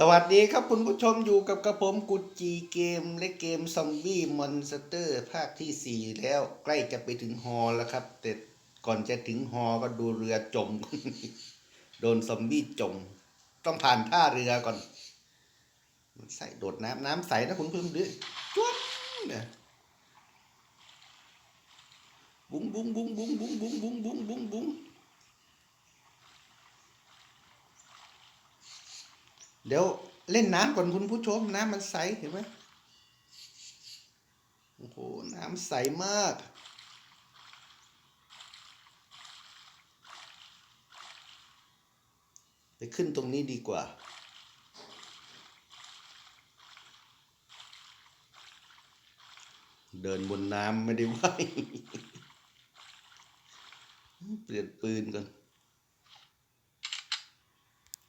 สวัสดีครับคุณผู้ชมอยู่กับกระผมกุดจีเกมและเกมซอมบี้มอนสเตอร์ ภาคที่ 4 แล้วใกล้จะไปถึงฮอแล้วครับ แต่ก่อนจะถึงฮอก็ดูเรือจม โดนซอมบี้จม ต้องผ่านท่าเรือก่อน ใส่โดดน้ำน้ำใสนะคุณผู้ชมดูจุ๊บเนี่ยบุ้งบุ้งบุ้งบุ้งบุ้งบุ้งบุ้งบุ้งบุ้งบุ้ง เดี๋ยวเล่นน้ำก่อนคุณผู้ชมน้ำมันใสเห็นไหมโอ้โห น้ำใสมาก ไปขึ้นตรงนี้ดีกว่า เดินบนน้ำไม่ได้ไหวเปลี่ยนปืนก่อน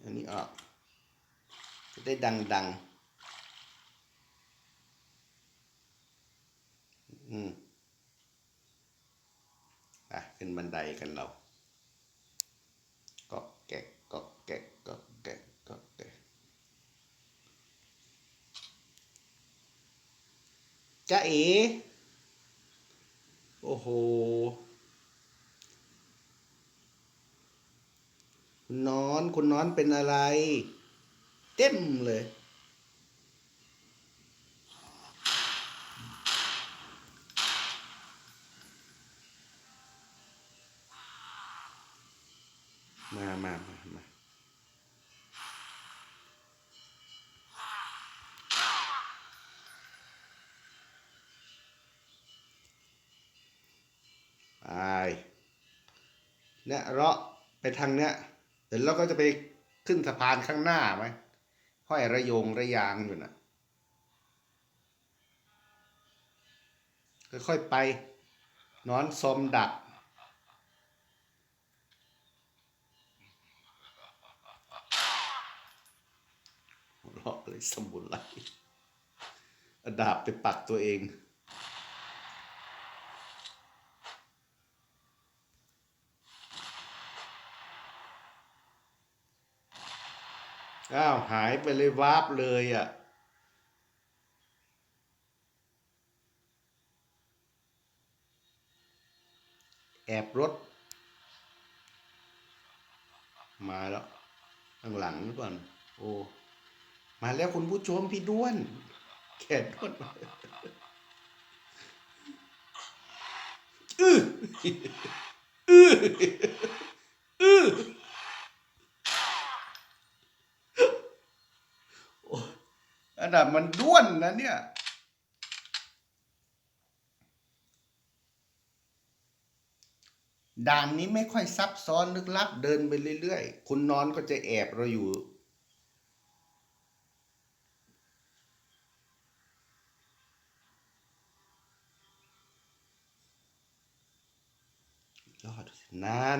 อันนี้ออก จะได้ดังดังๆ อืมอะขึ้นบันไดกันเราก็แกะก็แกะก็แกะก็แกะจ้าเอ๋โอ้โห คุณนอน คุณนอนเป็นอะไร เต็มเลย มามามามาไปเนี่ยเราะไปทางเนี้ย เดี๋ยวเราก็จะไปขึ้นสะพานข้างหน้าไหม ห้อยระยงระยางอยู่นะค่อยๆไป นอนสมดักหัวเลาะเลยสมุนไพรเอาดาบไปปักตัวเอง อ้าวหายไปเลยวาบเลยอะ แอบรถ มาแล้วข้างหลังหรือเปล่าโอ้ มาแล้วคุณผู้ชมพี่ด้วน แขนด้วนอื้ออื้ออื้อ โอ้ อันดับมันด้วนนะเนี่ย ด่านนี้ไม่ค่อยซับซ้อนลึกลับเดินไปเรื่อยๆ คุณนอนก็จะแอบเราอยู่ ยอดนาน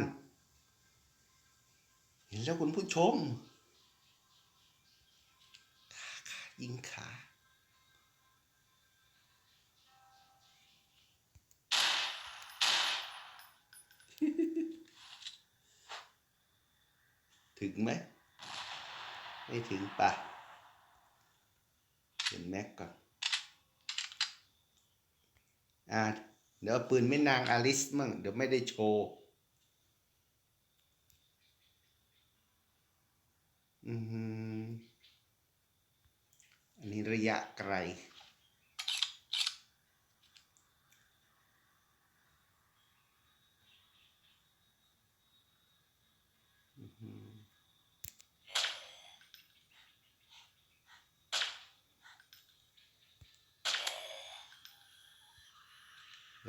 เห็นแล้วคุณผู้ชม ยิงขาถึงไหม ไม่ถึงปะเป็นแม็กก่อนอ่าเดี๋ยวปืนไม่นางอลิสมั่งเดี๋ยวไม่ได้โชว์อือ ระยะไกล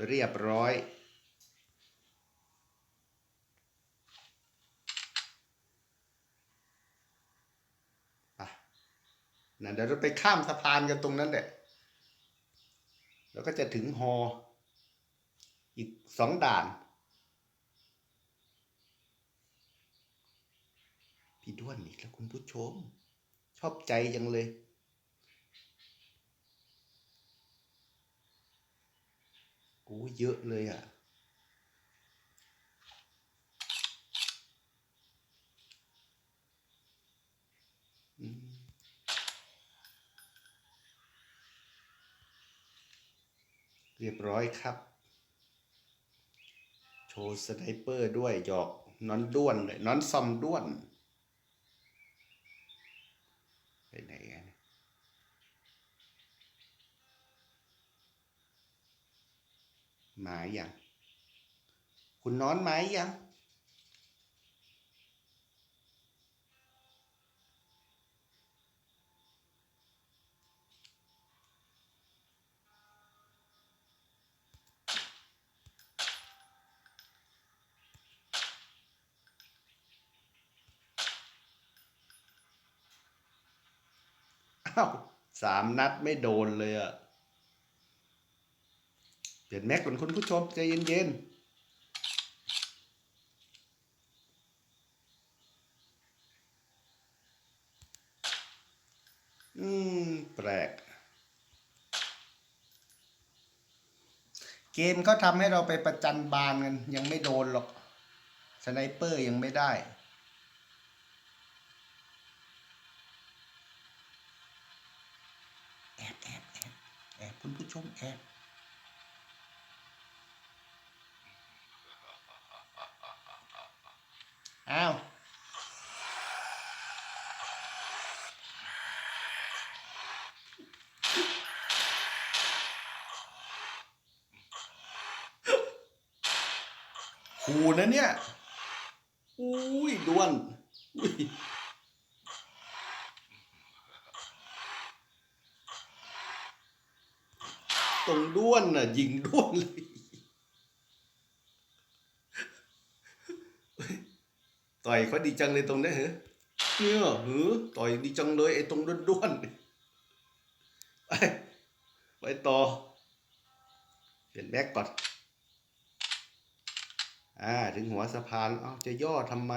เรียบร้อย นะเดี๋ยวเราไปข้ามสะพานกันตรงนั้นแหละ แล้วก็จะถึงฮอ อีกสองด่าน พี่ด้วนอีกแล้วคุณผู้ชม ชอบใจจังเลยโอ้เยอะเลยอะ เรียบร้อยครับ โชว์สไนเปอร์ด้วยหยอกนอนด้วนเลยนอนซอมด้วนไปไหนกันหมายยัง คุณนอนไหมยัง อ้าสามนัดไม่โดนเลยอะเปลี่ยนแม็กก่อนคุณผู้ชมใจเย็นๆอืม แปลก เกมเขาทำให้เราไปประจันบานกัน ยังไม่โดนหรอก สไนเปอร์ยังไม่ได้ แอบแอบแอบแอบคุณผู้ชมแอบอ้าวขู่นะเนี่ย อุ้ยด้วนอุ้ย ตรงด้วนน่ะยิงด้วนเลยต่อยเขาดีจังเลยตรงนี้เหรอเนี่ยหือต่อยดีจังเลยไอ้ตรงด้วนๆไปไปต่อเปลี่ยนแบ็กก่อนอ่าถึงหัวสะพานเอ้าจะย่อทำไม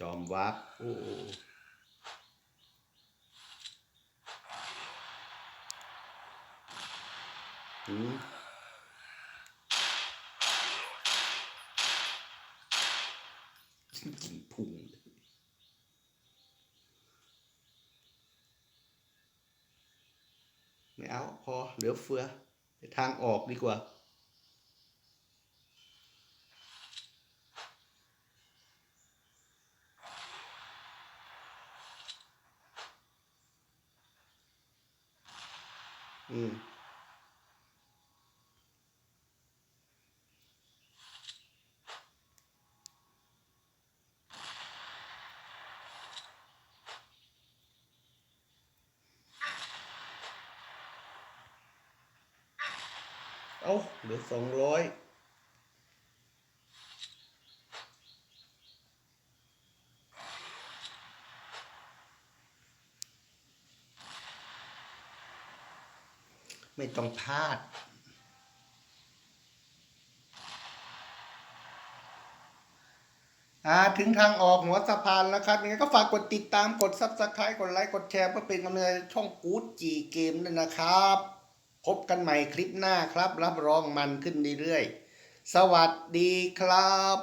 จอมวักโอ้หืมยิงพุงไม่เอา พอเหลือเฟือ ทางออกดีกว่า อืม เอาเหลือสองร้อยไม่ต้องพลาด อ่า ถึงทางออกหัวสะพานแล้วครับยังไงก็ฝากกดติดตามกดซับสไครต์กดไลค์ กดแชร์ เพื่อเป็นกำลังใจช่องกู๊ดจีเกมด้วยนะครับ พบกันใหม่คลิปหน้าครับ รับรองมันขึ้นเรื่อยๆ สวัสดีครับ